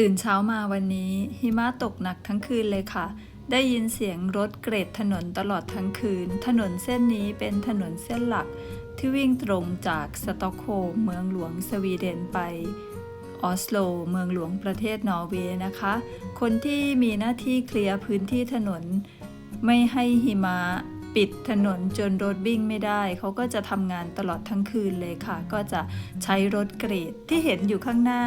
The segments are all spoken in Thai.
ตื่นเช้ามาวันนี้ หิมะตกหนักทั้งคืนเลยค่ะ ได้ยินเสียงรถเกรดถนนตลอดทั้งคืน ถนนเส้นนี้เป็นถนนเส้นหลัก ที่วิ่งตรงจากสตอกโฮล์มเมืองหลวงสวีเดนไปออสโล เมืองหลวงประเทศนอร์เวย์นะคะ คนที่มีหน้าที่เคลียร์พื้นที่ถนน ไม่ให้หิมะปิดถนนจนรถวิ่งไม่ได้ เขาก็จะทำงานตลอดทั้งคืนเลยค่ะ ก็จะใช้รถเกรดที่เห็นอยู่ข้างหน้า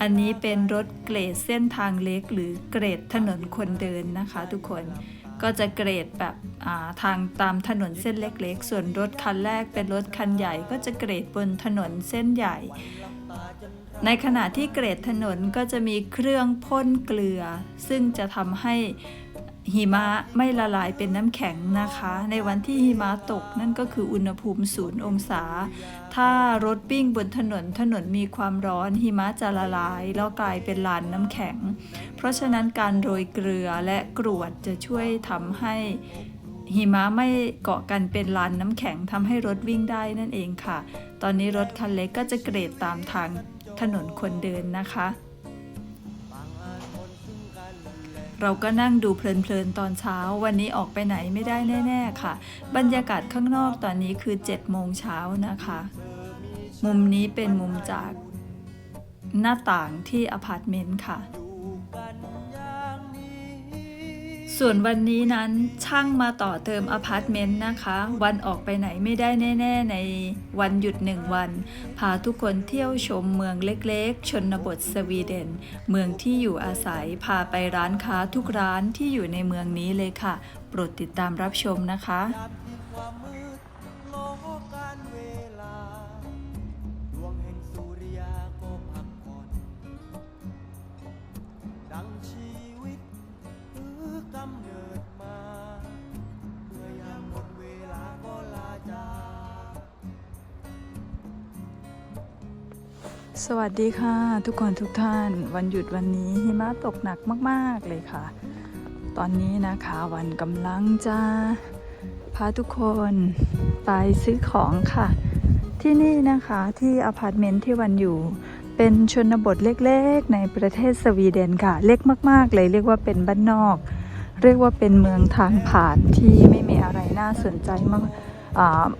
อันนี้เป็นรถเกรดเส้นทางเล็กหรือเกรดถนนคนเดินนะคะทุกคนก็จะเกรดแบบาทางตามถนนเส้นเล็กๆ ส่วนรถคันแรกเป็นรถคันใหญ่ ก็จะเกรดบนถนนเส้นใหญ่ ในขณะที่เกรดถนนก็จะมีเครื่องพ่นเกลือ ซึ่งจะทำให้ หิมะไม่ละลายเป็นน้ำแข็งนะคะ ในวันที่หิมะตกนั่นก็คืออุณหภูมิศูนย์องศา ถ้ารถวิ่งบนถนนถนนมีความร้อนหิมะจะละลาย แล้วกลายเป็นลานน้ำแข็ง เพราะฉะนั้นการโรยเกลือและกรวดจะช่วยทำให้หิมะไม่เกาะกันเป็นลานน้ำแข็งทำให้รถวิ่งได้นั่นเองค่ะ ตอนนี้รถคันเล็กก็จะเกรดตามทางถนนคนเดินนะคะ เราก็นั่งดูเพลินๆตอนเช้า วันนี้ออกไปไหนไม่ได้แน่ๆค่ะ บรรยากาศข้างนอกตอนนี้คือ7โมงเช้านะคะ มุมนี้เป็นมุมจากหน้าต่างที่อพาร์ตเมนต์ค่ะ ส่วนวันนี้นั้นช่างมาต่อเติมอพาร์ตเมนต์นะคะ วันออกไปไหนไม่ได้แน่ ๆ ในวันหยุดหนึ่งวัน พาทุกคนเที่ยวชมเมืองเล็กๆ ชนบทสวีเดน เมืองที่อยู่อาศัยพาไปร้านค้าทุกร้านที่อยู่ในเมืองนี้เลยค่ะ โปรดติดตามรับชมนะคะ สวัสดีค่ะ ทุกคนทุกท่านวันหยุดวันนี้หิมะตกหนักมากๆเลยค่ะ ตอนนี้นะคะวันกำลังจะพาทุกคนไปซื้อของค่ะ ที่นี่นะคะที่อพาร์ตเมนต์ที่วันอยู่ เป็นชนบทเล็กๆ ในประเทศสวีเดนค่ะ เล็กมากๆเลยเรียกว่าเป็นบ้านนอก เรียกว่าเป็นเมืองทางผ่านที่ไม่มีอะไรน่าสนใจมาก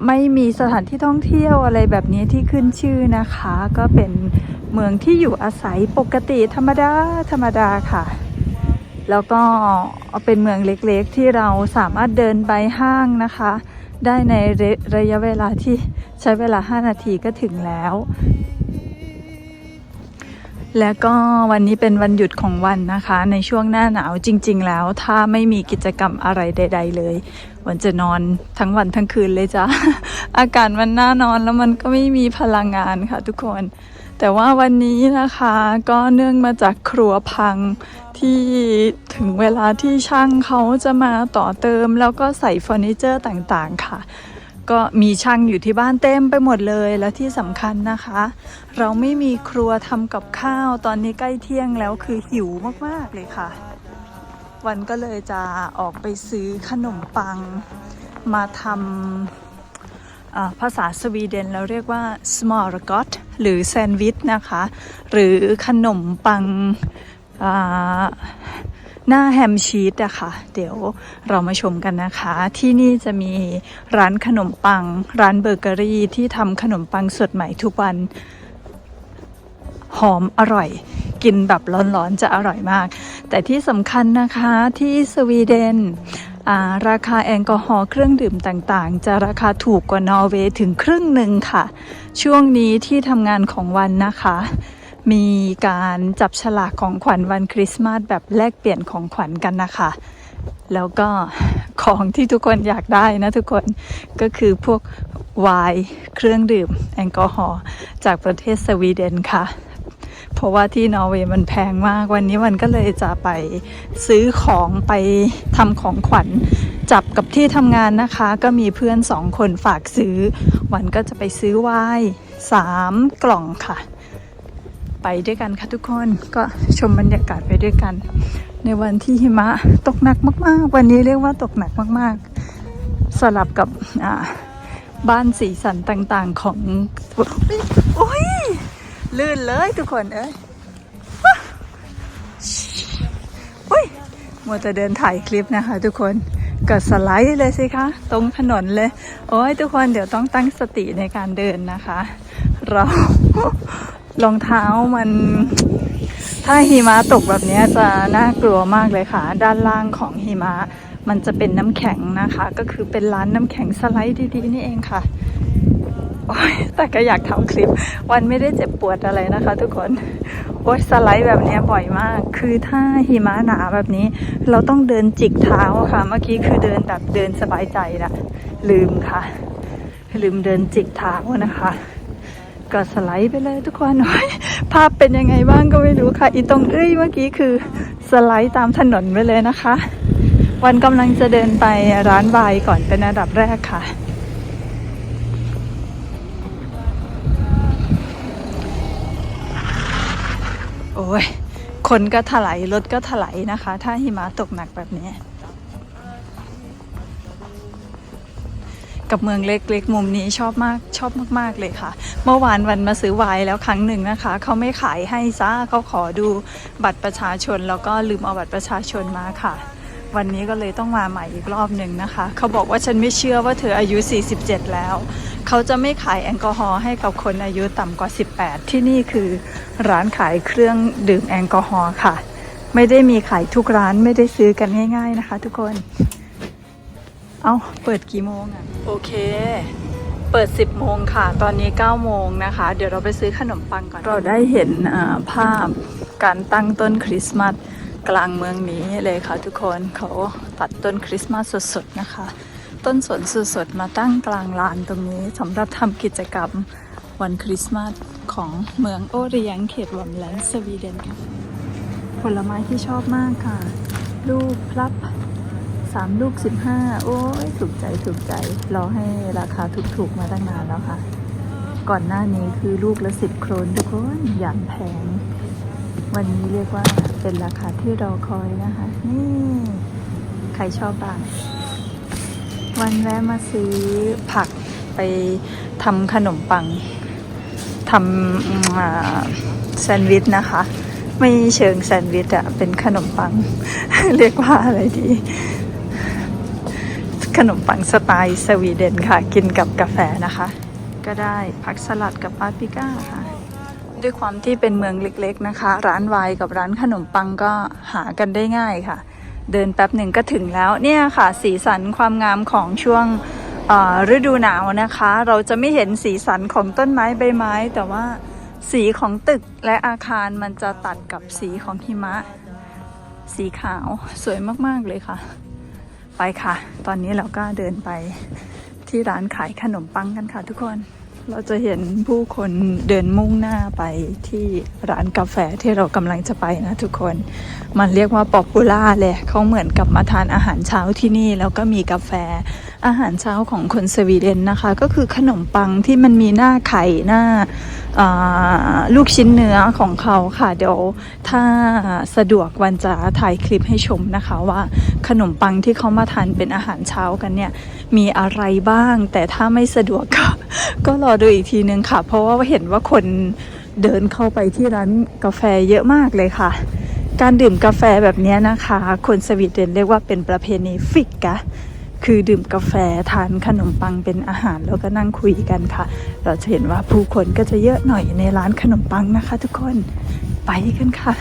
ไม่มีสถานที่ท่องเที่ยวอะไรแบบนี้ที่ขึ้นชื่อนะคะ ก็เป็นเมืองที่อยู่อาศัยปกติธรรมดาธรรมดาค่ะ แล้วก็เป็นเมืองเล็กๆ ที่เราสามารถเดินไปห้างนะคะ ได้ในระระยะเวลาที่ใช้เวลา 5 นาทีก็ถึงแล้วแล้วก็วันนี้เป็นวันหยุดของวันนะคะ ในช่วงหน้าหนาวจริง ๆ แล้วถ้าไม่มีกิจกรรมอะไรใด ๆ เลย วันจะนอนทั้งวันทั้งคืนเลยจ้ะ อากาศมันน่านอนแล้วมันก็ไม่มีพลังงานค่ะทุกคน แต่ว่าวันนี้นะคะก็เนื่องมาจากครัวพังที่ถึงเวลาที่ช่างเขาจะมาต่อเติม แล้วก็ใส่เฟอร์นิเจอร์ต่างๆค่ะก็มีช่างอยู่ที่บ้านเต็มไปหมดเลยและที่สำคัญนะคะ เราไม่มีครัวทำกับข้าวตอนนี้ใกล้เที่ยงแล้วคือหิวมาก ๆ เลยค่ะ วันก็เลยจะออกไปซื้อขนมปังมาทำภาษาสวีเดนเราเรียกว่า smorgasbord หรือแซนด์วิชนะคะ หรือขนมปังหน้าแฮมชีสอะค่ะ เดี๋ยวเรามาชมกันนะคะ ที่นี่จะมีร้านขนมปัง ร้านเบเกอรี่ที่ทำขนมปังสดใหม่ทุกวัน หอมอร่อย กินแบบร้อนๆจะอร่อยมาก แต่ที่สำคัญนะคะที่สวีเดนราคาแอลกอฮอล์เครื่องดื่มต่างๆ จะราคาถูกกว่านอร์เวย์ถึงครึ่งหนึ่งค่ะ ช่วงนี้ที่ทำงานของวันนะคะ มีการจับฉลากของขวัญวันคริสต์มาสแบบแลกเปลี่ยนของขวัญกันนะคะ แล้วก็ของที่ทุกคนอยากได้นะทุกคนก็คือพวกไวน์เครื่องดื่มแอลกอฮอล์จากประเทศสวีเดนค่ะ เพราะว่าที่นอร์เวย์มันแพงมาก วันนี้วันก็เลยจะไปซื้อของไปทำของขวัญจับกับที่ทำงานนะคะ ก็มีเพื่อนสองคนฝากซื้อ วันก็จะไปซื้อไวน์สามกล่องค่ะ ไปด้วยกันค่ะทุกคนก็ชมบรรยากาศไปด้วยกัน ในวันที่หิมะตกหนักมากๆ วันนี้เรียกว่าตกหนักมากๆ สลับกับบ้านสีสันต่างๆของ โอ้ย ลื่นเลยทุกคนเอ้ยอุ้ยมัวจะเดินถ่ายคลิปนะคะ ทุกคนก็สไลด์เลยสิคะ ตรงถนนเลย โอ้ยทุกคนเดี๋ยวต้องตั้งสติในการเดินนะคะ เรารองเท้ามัน ถ้าหิมะตกแบบนี้จะน่ากลัวมากเลยค่ะ ด้านล่างของหิมะมันจะเป็นน้ำแข็งนะคะ ก็คือเป็นร้านน้ำแข็งสไลด์ดีๆนี่เองค่ะ โอ๊ยแต่ก็อยากทำคลิป วันไม่ได้เจ็บปวดอะไรนะคะ ทุกคนโอ๊ยสไลด์แบบนี้บ่อยมาก คือถ้าหิมะหนาแบบนี้ เราต้องเดินจิกเท้าค่ะ เมื่อกี้คือเดินแบบเดินสบายใจนะลืมค่ะ ลืมเดินจิกเท้านะคะ ก็สไลด์ไปเลยทุกคนโอ๊ยภาพเป็นยังไงบ้างก็ไม่รู้ค่ะ อีตรงเอ้ยเมื่อกี้คือสไลด์ตามถนนไปเลยนะคะ วันกำลังจะเดินไปร้านวายก่อนเป็นอันดับแรกค่ะ โอ้ย คนก็ถลายรถก็ถลายนะคะ ถ้าหิมะตกหนักแบบนี้ กับเมืองเล็กๆมุมนี้ชอบมากชอบมาก ๆ เลยค่ะ เมื่อวานวันมาซื้อไวน์แล้วครั้งหนึ่งนะคะ เขาไม่ขายให้ซ่าเขาขอดูบัตรประชาชน แล้วก็ลืมเอาบัตรประชาชนมาค่ะ วันนี้ก็เลยต้องมาใหม่อีกรอบหนึ่งนะคะ เขาบอกว่าฉันไม่เชื่อว่าเธออายุ 47 แล้ว เขาจะไม่ขายแอลกอฮอล์ให้กับคนอายุต่ำกว่า 18 ที่นี่คือร้านขายเครื่องดื่มแอลกอฮอล์ค่ะ ไม่ได้มีขายทุกร้านไม่ได้ซื้อกันง่ายๆนะคะ ทุกคน เอาเปิดกี่โมงอะโอเคเปิด 10 โมงค่ะ ตอนนี้ 9 โมงนะคะ เดี๋ยวเราไปซื้อขนมปังก่อน เราได้เห็นอ่าภาพการตั้งต้นคริสต์มาส กลางเมืองนี้เลยค่ะทุกคนเขาตัดต้นคริสต์มาสสดๆนะคะ ต้นสนสดๆมาตั้งกลางลานตรงนี้สำหรับทำกิจกรรมวันคริสต์มาสของเมืองโอเรียงเขตวอมแลนด์สวีเดนค่ะผลไม้ที่ชอบมากค่ะ ลูกพลับสามลูกสิบห้าโอ้ยถูกใจถูกใจราให้ราคาถูกๆมาตั้งนานแล้วค่ะ ก่อนหน้านี้คือลูกละสิบโครนทุกคนอย่างแพง วันนี้เรียกว่า เป็นราคาที่เราคอยนะคะ นี่ ใครชอบบ้าง วันแวะมาซื้อผักไปทำขนมปังทำแซนด์วิชนะคะ ไม่เชิงแซนด์วิชอะเป็นขนมปัง เรียกว่าอะไรดี ขนมปังสไตล์สวีเดนค่ะ กินกับกาแฟนะคะ ก็ได้ผักสลัดกับปาปริก้าค่ะ ด้วยความที่เป็นเมืองเล็กๆนะคะ ร้านไวน์กับร้านขนมปังก็หากันได้ง่ายค่ะ เดินแป๊บหนึ่งก็ถึงแล้วเนี่ยค่ะ สีสันความงามของช่วงฤดูหนาวนะคะ เราจะไม่เห็นสีสันของต้นไม้ใบไม้ แต่ว่าสีของตึกและอาคารมันจะตัดกับสีของหิมะ สีขาวสวยมากๆเลยค่ะ ไปค่ะ ตอนนี้เราก็เดินไปที่ร้านขายขนมปังกันค่ะทุกคน เราจะเห็นผู้คนเดินมุ่งหน้าไปที่ร้านกาแฟที่เรากำลังจะไปนะทุกคน มันเรียกว่าป๊อปปูล่าเลยเขาเหมือนกับมาทานอาหารเช้าที่นี่ แล้วก็มีกาแฟอาหารเช้าของคนสวีเดนนะคะ ก็คือขนมปังที่มันมีหน้าไข่หน้าาลูกชิ้นเนื้อของเขาค่ะเดี๋ยวถ้าสะดวกวันจะถ่ายคลิปให้ชมนะคะว่าขนมปังที่เขามาทานเป็นอาหารเช้ากันเนี่ยมีอะไรบ้าง แต่ถ้าไม่สะดวกก็ก็รอดูอีกทีนึงค่ะ เพราะว่าเห็นว่าคนเดินเข้าไปที่ร้านกาแฟเยอะมากเลยค่ะ การดื่มกาแฟแบบนี้นะคะ คนสวีเดนเรียกว่าเป็นประเพณีฟิกกะ คือดื่มกาแฟทานขนมปังเป็นอาหารแล้วก็นั่งคุยกันค่ะ เราจะเห็นว่าผู้คนก็จะเยอะหน่อยในร้านขนมปังนะคะ ทุกคนไปกันค่ะ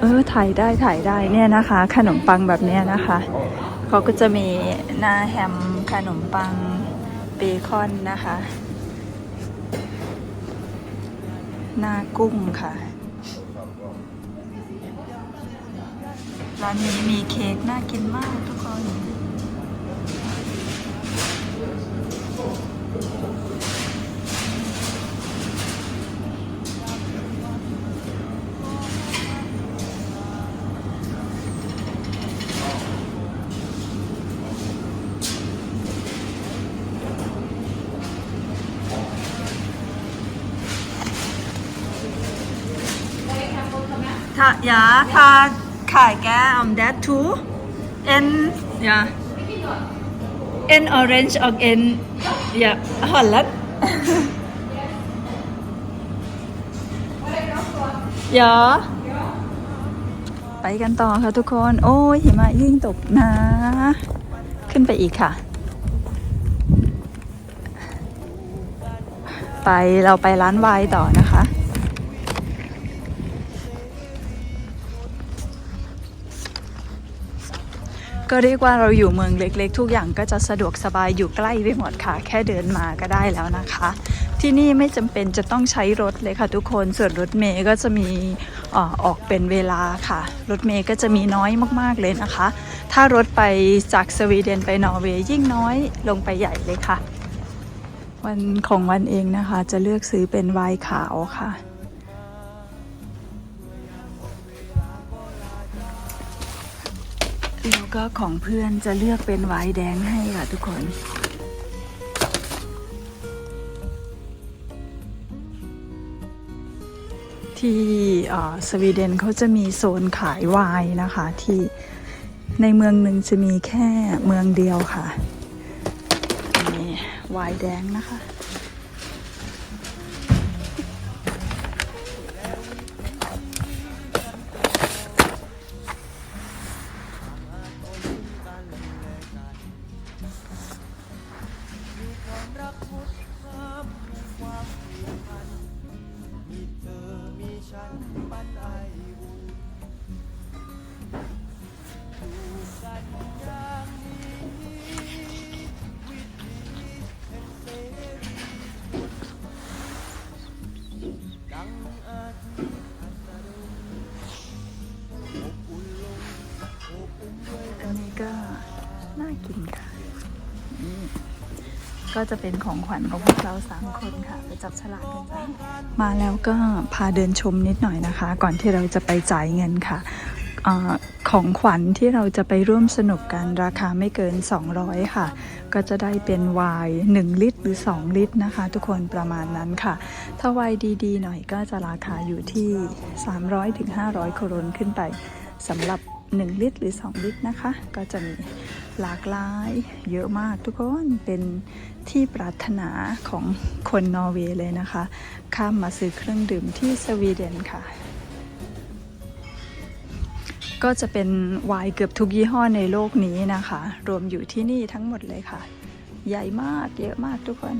เออถ่ายได้ถ่ายได้เนี่ยนะคะ ขนมปังแบบเนี้ยนะคะเขาก็จะมีหน้าแฮมขนมปังเบคอนนะคะ หน้ากุ้งค่ะ ร้านนี้มีเค้กน่ากินมากทุกคน Ta, ja, ta kajke om det to. En, ja. en orange og en ja Holland ja ไปกันต่อค่ะทุกคน โอ้ยหิมะยิ่งตกนะ ขึ้นไปอีกค่ะ ไปเราไปร้านไวน์ต่อนะคะ ก็เรียกว่าเราอยู่เมืองเล็กๆ ทุกอย่างก็จะสะดวกสบายอยู่ใกล้ไปหมดค่ะ แค่เดินมาก็ได้แล้วนะคะ ที่นี่ไม่จำเป็นจะต้องใช้รถเลยค่ะทุกคนส่วนรถเมย์ก็จะมีออออกเป็นเวลาค่ะ รถเมย์ก็จะมีน้อยมากๆเลยนะคะ ถ้ารถไปจากสวีเดนไปนอร์เวย์ยิ่งน้อยลงไปใหญ่เลยค่ะ วันของวันเองนะคะจะเลือกซื้อเป็นไวน์ขาวค่ะ ก็ของเพื่อนจะเลือกเป็นไวน์แดงให้ค่ะทุกคน ที่สวีเดนเขาจะมีโซนขายไวน์นะคะ ที่ในเมืองหนึ่งจะมีแค่เมืองเดียวค่ะนี่ไวน์แดงนะคะ ด้วนี้ก็น่ากินค่ะ ก็จะเป็นของขวัญของพวกเราสามคนค่ะ ไปจับฉลากกันจ้ามาแล้วก็พาเดินชมนิดหน่อยนะคะ ก่อนที่เราจะไปจ่ายเงินค่ะอของขวัญที่เราจะไปร่วมสนุกกันราคาไม่เกิน 200 ค่ะ ก็จะได้เป็นไวน์1ลิตร หรือ 2 ลิตรนะคะ ทุกคนประมาณนั้นค่ะ ถ้าไวน์ดีๆ หน่อยก็จะราคาอยู่ที่ 300-500โครนขึ้นไปสำหรับ 1 ลิตรหรือ 2 ลิตรนะคะ ก็จะมีหลากหลายเยอะมากทุกคนเป็นที่ปรารถนาของคนนอร์เวย์เลยนะคะ ข้ามมาซื้อเครื่องดื่มที่สวีเดนค่ะ ก็จะเป็นไวน์เกือบทุกยี่ห้อในโลกนี้นะคะ รวมอยู่ที่นี่ทั้งหมดเลยค่ะ ใหญ่มากเยอะมากทุกคน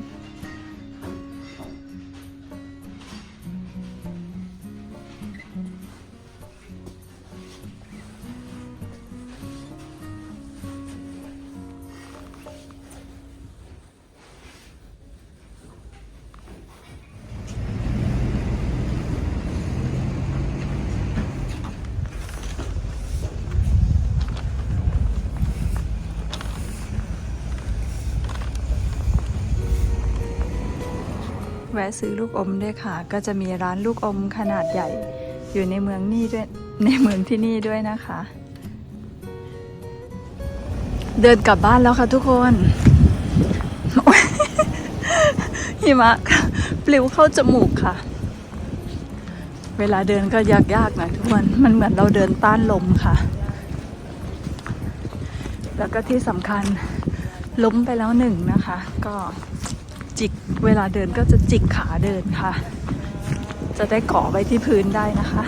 แวะซื้อลูกอมด้วยค่ะ ก็จะมีร้านลูกอมขนาดใหญ่ อยู่ในเมืองนี่ด้วยในเมืองที่นี่ด้วยนะคะ เดินกลับบ้านแล้วค่ะทุกคนหิมะปลิวเข้าจมูกค่ะ เวลาเดินก็ยากๆหน่อยทุกคนมันเหมือนเราเดินต้านลมค่ะ แล้วก็ที่สำคัญล้มไปแล้วหนึ่งนะคะ ก็ จิกเวลาเดินก็จะจิกขาเดินค่ะ จะได้เกาะไว้ที่พื้นได้นะคะ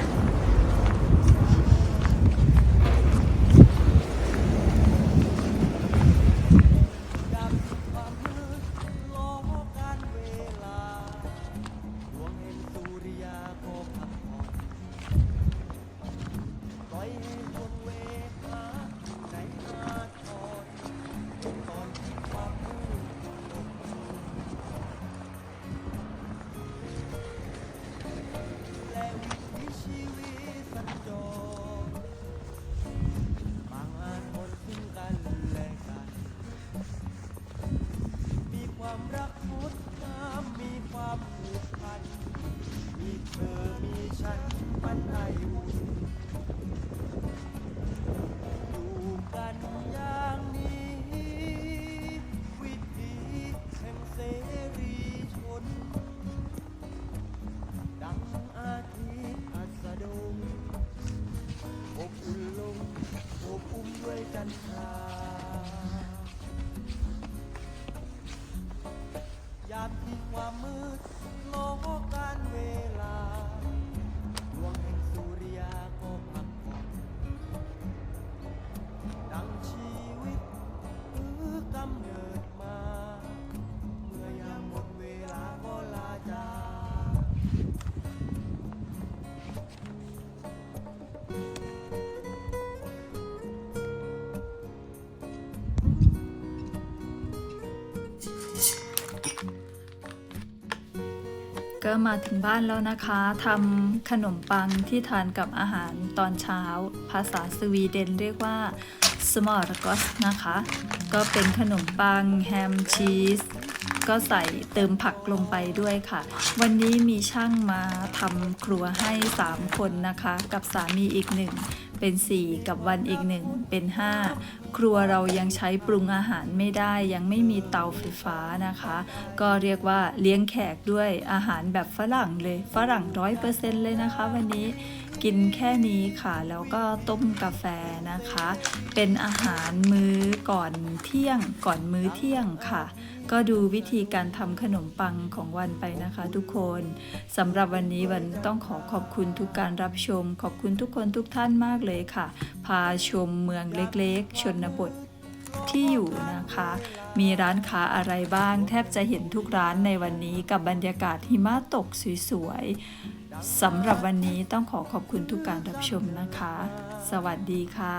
ก็มาถึงบ้านแล้วนะคะทำขนมปังที่ทานกับอาหารตอนเช้า ภาษาสวีเดนเรียกว่า s m o r g o s นะคะ ก็เป็นขนมปังแฮมชีส ก็ใส่เติมผักลงไปด้วยค่ะ วันนี้มีช่างมาทำครัวให้ 3 คนนะคะ กับสามีอีกหนึ่ง เป็น 4 กับวันอีกหนึ่งเป็น 5 ครัวเรายังใช้ปรุงอาหารไม่ได้ ยังไม่มีเตาไฟฟ้านะคะ ก็เรียกว่าเลี้ยงแขกด้วยอาหารแบบฝรั่งเลยฝรั่งร้อยเปอร์เซ็นต์เลยนะคะ วันนี้กินแค่นี้ค่ะ แล้วก็ต้มกาแฟนะคะ เป็นอาหารมื้อก่อนเที่ยงก่อนมื้อเที่ยงค่ะ ก็ดูวิธีการทำขนมปังของวันไปนะคะทุกคนสำหรับวันนี้วันต้องขอขอบคุณทุกการรับชม ขอบคุณทุกคนทุกท่านมากเลยค่ะ พาชมเมืองเล็กๆ ชนบทที่อยู่นะคะ มีร้านค้าอะไรบ้าง แทบจะเห็นทุกร้านในวันนี้กับบรรยากาศหิมะตกสวยๆสำหรับวันนี้ต้องขอขอบคุณทุกการรับชมนะคะ สวัสดีค่ะ